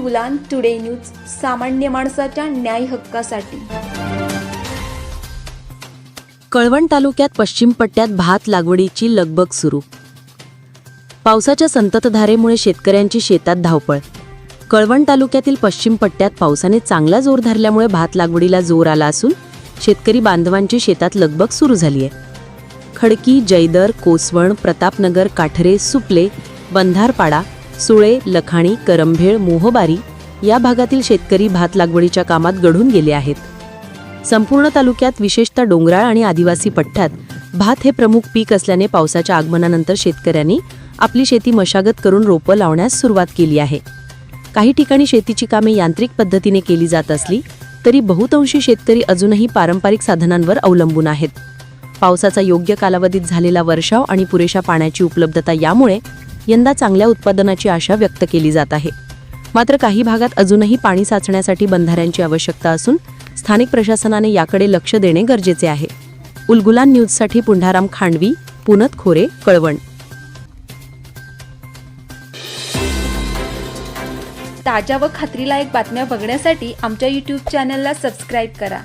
उलान today news सामान्य माणसाच्या न्याय हक्कासाठी. कळवण तालुक्यात पश्चिम पट्ट्यात भात लागवडीची लगबग सुरू. पावसाच्या संततधारेमुळे शेतकऱ्यांची शेतात धावपळ. कळवण तालुक्यातील पश्चिम पट्ट्यात पावसाने चांगला जोर धरल्यामुळे भात लागवडीला जोर आला असून शेतकरी बांधवांची शेतात लगबग सुरू झाली आहे खडकी जयदर कोसवण प्रतापनगर काठरे सुपले बंधारपाडा सुळे लखाणी करंभेळ मोहबारी या भागातील शेतकरी भात लागवडीच्या कामात गढून गेले आहेत. संपूर्ण तालुक्यात विशेषतः डोंगराळ आणि आदिवासी पट्ट्यात भात हे प्रमुख पीक असल्याने पावसाच्या आगमनानंतर शेतकऱ्यांनी आपली शेती मशागत करून रोपं लावण्यास सुरुवात केली आहे. काही ठिकाणी शेतीची कामे यांत्रिक पद्धतीने केली जात असली तरी बहुतांशी शेतकरी अजूनही पारंपरिक साधनांवर अवलंबून आहेत. पावसाचा योग्य कालावधीत झालेला वर्षाव आणि पुरेशा पाण्याची उपलब्धता यामुळे यंदा चांगल्या उत्पादनाची आशा व्यक्त केली जात आहे. मात्र काही भागात अजूनही पाणी साचण्यासाठी बंधाऱ्यांची आवश्यकता असून स्थानिक प्रशासनाने याकडे लक्ष देणे गरजेचे आहे. उलगुलान न्यूजसाठी पुंढाराम खांडवी पुनत खोरे कळवण. ताज्या व खात्रीलायक बातम्या बघण्यासाठी आमच्या यूट्यूब चॅनलला सबस्क्राईब करा.